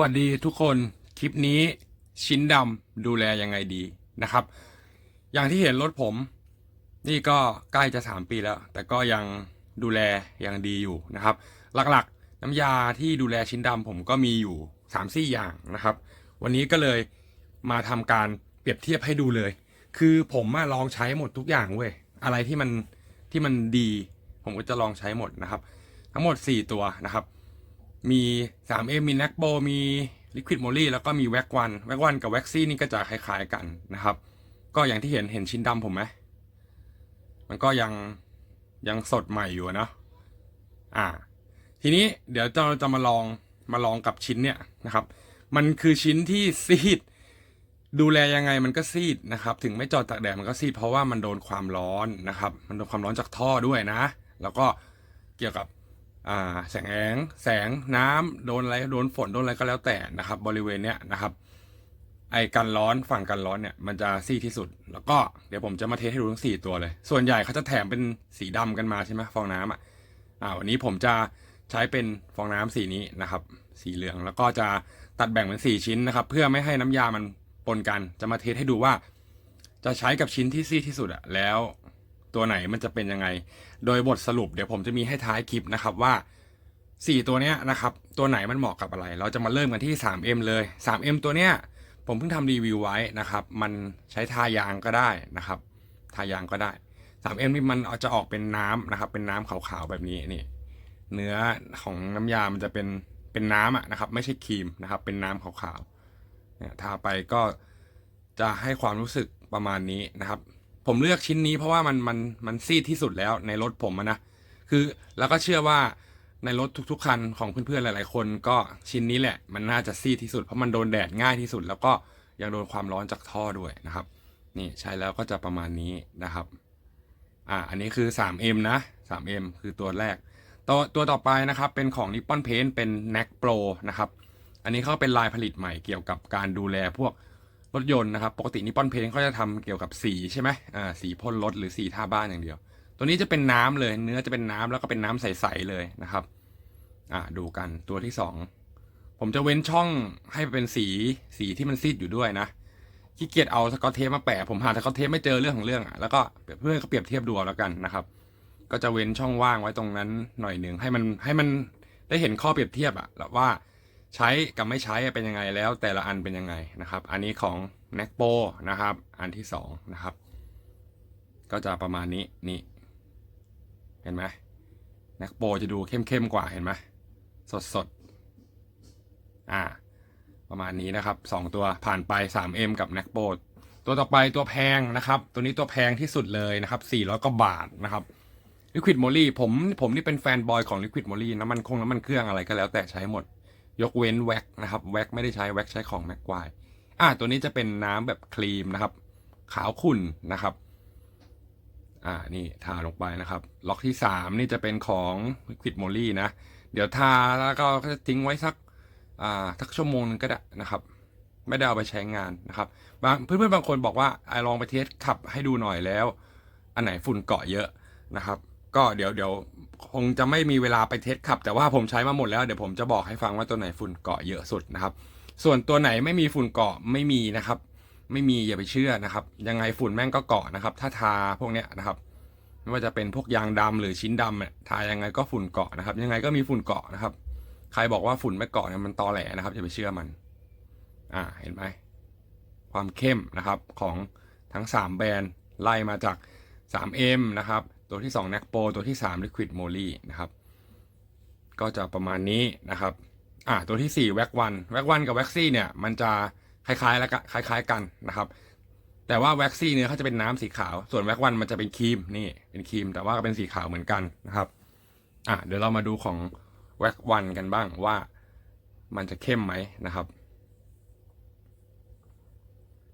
วัสดีทุกคนคลิปนี้ชิ้นดำดูแลยังไงดีนะครับ อย่างที่เห็นรถผม นี่ก็ใกล้จะ 3 ปีแล้ว แต่ก็ยังดูแลยังดีอยู่นะครับ หลักๆน้ำยาที่ดูแลชิ้นดำผมก็มีอยู่3 4อย่างนะครับ วันนี้ก็เลยมาทำการเปรียบเทียบให้ดูเลย คือผมมาลองใช้หมดทุกอย่างเว้ยอะไรที่มันที่มันดี ผมก็จะลองใช้หมดนะครับ ทั้งหมด 4 ตัวนะครับ มี 3M มี n a c b o มี Liquid Moly แล้วก็มี w a c 1 w a c 1กับ w a x ซี่นี่ก็จะคล้ายๆกันนะครับ ก็อย่างที่เห็นเห็นชิ้นดำผมไหมมันก็ยังยังสดใหม่อยู่นะอ่า ทีนี้เดี๋ยวเราจะมาลองมาลองกับชิ้นเนี่ยนะครับ มันคือชิ้นที่ซีด ดูแลยังไงมันก็ซีดนะครับ ถึงไม่จอดตากแดดมันก็ซีดเพราะว่ามันโดนความร้อนนะครับ มันโดนความร้อนจากท่อด้วยนะ แล้วก็เกี่ยวกับ แสงแสงน้ำโดนอะไรโดนฝนโดนอะไรก็แล้วแต่นะครับ บริเวณเนี้ยนะครับ ไอ้กันร้อนฝั่งกันร้อนเนี่ยมันจะซีที่สุด แล้วก็เดี๋ยวผมจะมาเทสให้ดูทั้งสี่ตัวเลย ส่วนใหญ่เขาจะแถมเป็นสีดำกันมาใช่ไหมฟองน้ำอะอ่าวันนี้ผมจะใช้เป็นฟองน้ำสีนี้นะครับ สีเหลืองแล้วก็จะตัดแบ่งเป็นสี่ชิ้นนะครับ เพื่อไม่ให้น้ำยามันปนกัน จะมาเทสให้ดูว่า จะใช้กับชิ้นที่ซีที่สุดอะแล้ว ตัวไหนมันจะเป็นยังไง โดยบทสรุปเดี๋ยวผมจะมีให้ท้ายคลิปนะครับว่า 4 ตัวเนี้ยนะครับ ตัวไหนมันเหมาะกับอะไร เราจะมาเริ่มกันที่ 3M เลย 3M ตัวเนี้ยผมเพิ่งทำรีวิวไว้นะครับ มันใช้ทายางก็ได้นะครับ ทายางก็ได้ 3M นี่มันจะออกเป็นน้ำนะครับ เป็นน้ำขาวๆแบบนี้นี่ เนื้อของน้ำยามันจะเป็นเป็นน้ำอะนะครับ ไม่ใช่ครีมนะครับ เป็นน้ำขาวๆเนี่ยทาไปก็จะให้ความรู้สึกประมาณนี้นะครับ ผมเลือกชิ้นนี้เพราะว่ามันมันมันซีดที่สุดแล้วในรถผมนะ คือแล้วก็เชื่อว่าในรถทุกๆคันของเพื่อนๆหลาย ๆ คนก็ชิ้นนี้แหละ มันน่าจะซีดที่สุดเพราะมันโดนแดดง่ายที่สุด แล้วก็ยังโดนความร้อนจากท่อด้วยนะครับ นี่ใช้แล้วก็จะประมาณนี้นะครับอ่าอันนี้คือ 3M นะ 3M คือตัวแรก ตัวตัวต่อไปนะครับเป็นของ Nippon Paint เป็น NAC Pro นะครับ อันนี้เขาเป็นลายผลิตใหม่เกี่ยวกับการดูแลพวก รถยนต์นะครับ ปกติ Nippon Paint เขาจะทำเกี่ยวกับสีใช่ไหมอ่าสีพ่นรถหรือสีทาบ้านอย่างเดียว ตัวนี้จะเป็นน้ำเลย เนื้อจะเป็นน้ำแล้วก็เป็นน้ำใสๆเลยนะครับ อ่าดูกันตัวที่สองผมจะเว้นช่องให้เป็นสีสีที่มันซีดอยู่ด้วยนะขี้เกียจเอาสกอตเทปมาแปะผมหาสกอตเทปไม่เจอเรื่องของเรื่องอะแล้วก็เพื่อนก็เปรียบเทียบดูแล้วกันนะครับ ก็จะเว้นช่องว่างไว้ตรงนั้นหน่อยหนึ่งให้มันให้มันได้เห็นข้อเปรียบเทียบอะว่า ใช้กับไม่ใช้เป็นยังไงแล้วแต่ละอันเป็นยังไงนะครับ อันนี้ของ n a c p o นะครับ อันที่สองนะครับ ก็จะประมาณนี้นี่เห็นไหม n a c p o จะดูเข้มๆกว่าเห็นไหมสดๆอ่า ประมาณนี้นะครับสองตัวผ่านไป 3M กับ n a c p o ตัวต่อไปตัวแพงนะครับ ตัวนี้ตัวแพงที่สุดเลยนะครับ400กว่าบาทนะครับ Liquid Moly ผมผมนี่เป็นแฟนบอยของ Liquid Moly น้ำมันคงน้ำมันเครื่องอะไรก็แล้วแต่ใช้หมด ยกเว้นแว็กนะครับแว็กไม่ได้ใช้แว็กใช้ของแม็กควายอ่าตัวนี้จะเป็นน้ำแบบครีมนะครับ ขาวขุ่นนะครับ อ่านี่ทาลงไปนะครับ ล็อกที่สามนี่จะเป็นของ Liquid Moly นะ เดี๋ยวทาแล้วก็จะทิ้งไว้สักอ่าสักชั่วโมงนึงก็ได้นะครับ ไม่ได้เอาไปใช้งานนะครับบางเพื่อนๆบางคนบอกว่าไอลองไปเทสขับให้ดูหน่อยแล้ว อันไหนฝุ่นเกาะเยอะนะครับ ก็เดี๋ยวเดี๋ยวคงจะไม่มีเวลาไปเทสขับ แต่ว่าผมใช้มาหมดแล้วเดี๋ยวผมจะบอกให้ฟังว่าตัวไหนฝุ่นเกาะเยอะสุดนะครับ ส่วนตัวไหนไม่มีฝุ่นเกาะไม่มีนะครับ ไม่มีอย่าไปเชื่อนะครับ ยังไงฝุ่นแม่งก็เกาะนะครับ ถ้าทาพวกเนี้ยนะครับ ไม่ว่าจะเป็นพวกยางดำหรือชิ้นดำเนี่ยทายังไงก็ฝุ่นเกาะนะครับ ยังไงก็มีฝุ่นเกาะนะครับ ใครบอกว่าฝุ่นไม่เกาะเนี่ยมันตอแหลนะครับอย่าไปเชื่อมัน อ่าเห็นไหมความเข้มนะครับของทั้ง 3 แบรนด์ไล่มาจาก 3M นะครับ ตัวที่2 n a c p o ตัวที่ 3 Liquid Moly นะครับ ก็จะประมาณนี้นะครับอ่าตัวที่ 4 w a c 1 w a c 1กับ w a x ซี่เนี่ยมันจะคล้ายๆแล้วก็คล้าย ๆกันนะครับ แต่ว่า w a x ซี่เนี่ยเขาจะเป็นน้ำสีขาว ส่วน w a c 1มันจะเป็นครีมนี่เป็นครีมแต่ว่าเป็นสีขาวเหมือนกันนะครับอ่าเดี๋ยวเรามาดูของ w a c 1กันบ้างว่ามันจะเข้มไหมนะครับ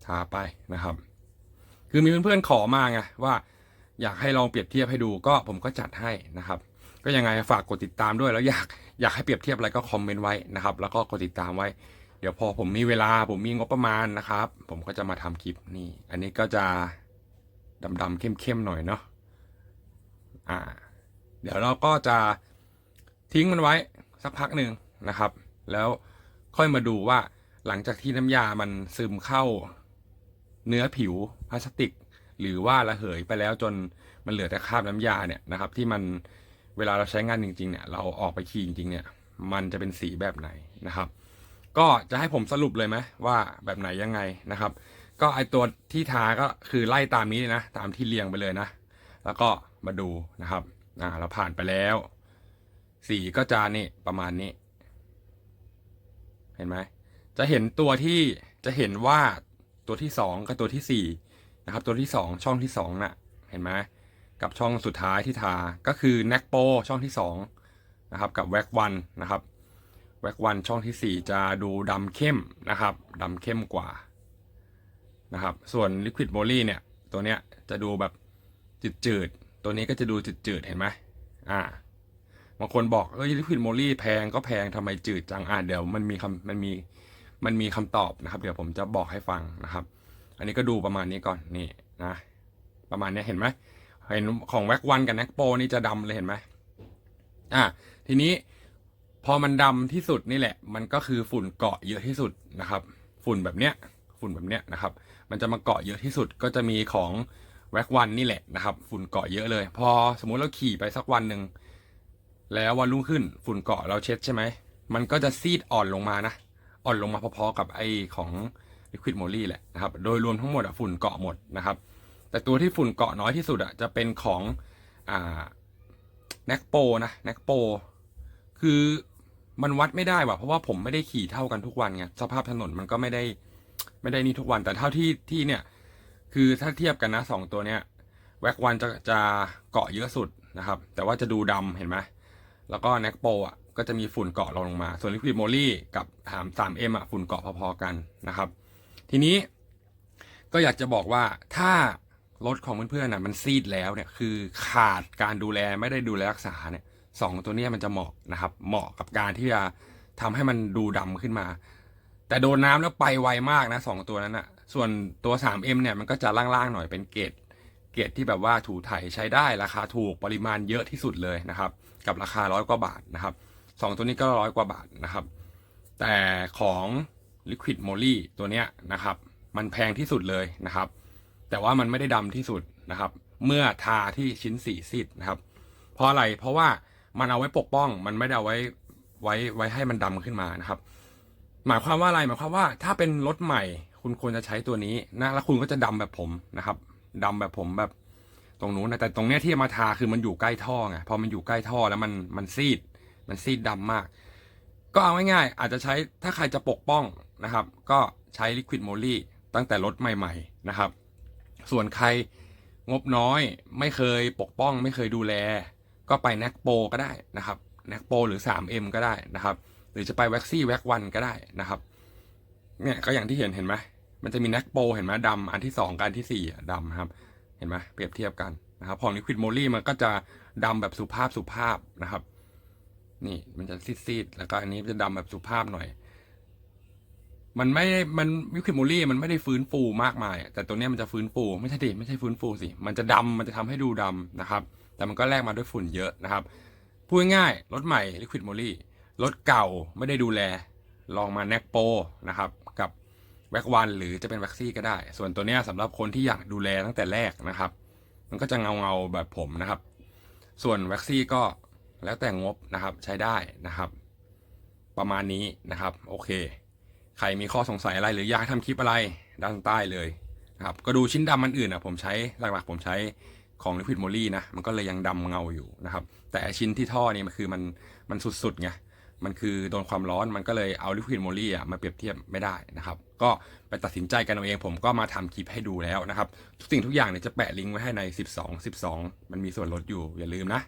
ทาไปนะครับ คือมีเพื่อนๆขอมาไงว่า อยากให้ลองเปรียบเทียบให้ดูก็ผมก็จัดให้นะครับ ก็ยังไงฝากกดติดตามด้วยแล้วอยากอยากให้เปรียบเทียบอะไรก็คอมเมนต์ไว้นะครับ แล้วก็กดติดตามไว้ เดี๋ยวพอผมมีเวลาผมมีงบประมาณนะครับ ผมก็จะมาทำคลิปนี่ อันนี้ก็จะดำๆเข้มๆหน่อยเนาะอ่า เดี๋ยวเราก็จะทิ้งมันไว้สักพักหนึ่งนะครับ แล้วค่อยมาดูว่าหลังจากที่น้ำยามันซึมเข้าเนื้อผิวพลาสติก หรือว่าระเหยไปแล้วจนมันเหลือแต่คราบน้ำยาเนี่ยนะครับ ที่มันเวลาเราใช้งานจริงๆเนี่ยเราออกไปขี่จริงๆเนี่ย มันจะเป็นสีแบบไหนนะครับ ก็จะให้ผมสรุปเลยไหมว่าแบบไหนยังไงนะครับ ก็ไอตัวที่ทาก็คือไล่ตามนี้เลยนะ ตามที่เรียงไปเลยนะ แล้วก็มาดูนะครับอ่าเราผ่านไปแล้ว สีก็จะนี่ประมาณนี้ เห็นไหมจะเห็นตัวที่จะเห็นว่าตัวที่สองกับตัวที่สี่ นะครับตัวที่สองช่องที่สองน่ะเห็นไหมกับช่องสุดท้ายที่ทาก็คือ n a c p o ช่องที่สองนะครับกับ w a c วันนะครับ w a c วันช่องที่สี่จะดูดำเข้มนะครับดำเข้มกว่านะครับส่วน Liquid m o l y เนี่ยตัวเนี้ยจะดูแบบจืดๆ ตัวนี้ก็จะดูจืดๆ เห็นไหมอ่าบางคนบอกเอ้ยลิควิดโมลี่แพงก็แพงทำไมจืดจังอะเดี๋ยวมันมีคำมันมีมันมีคำตอบนะครับ เดี๋ยวผมจะบอกให้ฟังนะครับ อันนี้ก็ดูประมาณนี้ก่อนนี่นะประมาณนี้เห็นไหมเห็นของแว็กวันกับแน็กโปนี่จะดำเลยเห็นไหมอะทีนี้พอมันดำที่สุดนี่แหละ มันก็คือฝุ่นเกาะเยอะที่สุดนะครับ ฝุ่นแบบเนี้ยฝุ่นแบบเนี้ยนะครับ มันจะมาเกาะเยอะที่สุดก็จะมีของแว็กวันนี่แหละนะครับ ฝุ่นเกาะเยอะเลย พอสมมุติเราขี่ไปสักวันหนึ่งแล้ววันรุ่งขึ้นฝุ่นเกาะเราเช็ดใช่ไหมมันก็จะซีดอ่อนลงมานะ อ่อนลงมาพอๆกับไอของ Liquid m o l y แหละนะครับโดยรวมทั้งหมดอะฝุ่นเกาะหมดนะครับ แต่ตัวที่ฝุ่นเกาะน้อยที่สุดอะจะเป็นของอ่า n a c p o นะ n a c p o คือมันวัดไม่ได้ว่ะเพราะว่าผมไม่ได้ขี่เท่ากันทุกวันไงสภาพถนนมันก็ไม่ได้ไม่ได้นี่ทุกวันแต่เท่าที่ที่เนี่ยคือถ้าเทียบกันนะสองตัวเนี้ยแว็กวันจะจะเกาะเยอะสุดนะครับ แต่ว่าจะดูดำเห็นไหมแล้วก็ n a c p o อะก็จะมีฝุ่นเกาะลงมา ส่วน Liquid m o l y กับถาม 3M อะฝุ่นเกาะพอๆกันนะครับ ทีนี้ก็อยากจะบอกว่าถ้ารถของเพื่อนๆน่ะมันซีดแล้วเนี่ยคือขาดการดูแลไม่ได้ดูแลรักษาเนี่ยสองตัวนี้มันจะเหมาะนะครับ เหมาะกับการที่จะทำให้มันดูดำขึ้นมา แต่โดนน้ำแล้วไปไวมากนะสองตัวนั้นอะส่วนตัว 3M เนี่ยมันก็จะล่างๆหน่อยเป็นเกรดเกรดที่แบบว่าถูไถใช้ได้ราคาถูกปริมาณเยอะที่สุดเลยนะครับ กับราคาร้อยกว่าบาทนะครับสองตัวนี้ก็ร้อยกว่าบาทนะครับ แต่ของ Liquid m o l y ตัวเนี้ยนะครับ มันแพงที่สุดเลยนะครับ แต่ว่ามันไม่ได้ดำที่สุดนะครับ เมื่อทาที่ชิ้นสีซีดนะครับ เพราะอะไรเพราะว่ามันเอาไว้ปกป้อง มันไม่ได้เอาไว้ไว้ไว้ให้มันดำขึ้นมานะครับ หมายความว่าอะไรหมายความว่าถ้าเป็นรถใหม่ คุณควรจะใช้ตัวนี้นะแล้วคุณก็จะดำแบบผมนะครับดำแบบผมแบบตรงนู้นนะแต่ตรงเนี้ยที่มาทาคือมันอยู่ใกล้ท่อไงพอมันอยู่ใกล้ท่อแล้วมันมันซีด มันซีดดำมาก ก็เอาง่ายๆ อาจจะใช้ถ้าใครจะปกป้องนะครับ ก็ใช้ Liquid m o l y ตั้งแต่รถใหม่ๆนะครับ ส่วนใครงบน้อยไม่เคยปกป้องไม่เคยดูแล ก็ไป n a c p o ก็ได้นะครับ n a c p o หรือ 3M ก็ได้นะครับ หรือจะไป w a x y w a x 1ก็ได้นะครับเนี่ยก็อย่างที่เห็นเห็นไหมมันจะมี n a c p o เห็นไหมดำอันที่สองกับอันที่สี่ดำครับ เห็นไหมเปรียบเทียบกันนะครับของ Liquid m o l y มันก็จะดำแบบสุภาพสุภาพนะครับ นี่มันจะซีดๆแล้วก็อันนี้จะดำแบบสุภาพหน่อย มันไม่ได้มันวิคิมูลี่มันไม่ได้ฟื้นฟูมากมาย แต่ตัวนี้มันจะฟื้นฟูไม่ใช่ดิไม่ใช่ฟื้นฟูสิมันจะดำมันจะทำให้ดูดำนะครับ แต่มันก็แลกมาด้วยฝุ่นเยอะนะครับพูดง่ายรถใหม่ Liquid m o l y รถเก่าไม่ได้ดูแล ลองมา n a c p o นะครับกับแว็กวันหรือจะเป็นแว็กซี่ก็ได้ ส่วนตัวนี้ยสำหรับคนที่อยากดูแลตั้งแต่แรกนะครับ มันก็จะเงาเงาๆแบบผมนะครับ ส่วนแว็กซี่ก็ แล้วแต่งบนะครับใช้ได้นะครับ ประมาณนี้นะครับ โอเค ใครมีข้อสงสัยอะไรหรืออยากทำคลิปอะไรด้านใต้เลยนะครับก็ดูชิ้นดำมันอื่นอะผมใช้หลักๆ ผมใช้ของ Liquid m o l y นะมันก็เลยยังดำเงาอยู่นะครับ แต่ชิ้นที่ท่อนี่มันคือมันมันสุดๆไงมันคือโดนความร้อนมันก็เลยเอา Liquid m o l y อะมาเปรียบเทียบไม่ได้นะครับ ก็ไปตัดสินใจกันเอาเองผมก็มาทำคลิปให้ดูแล้วนะครับ ทุกสิ่งทุกอย่างเนี่ยจะแปะลิงก์ไว้ให้ใน 12 12 มันมีส่วนลดอยู่อย่าลืมนะ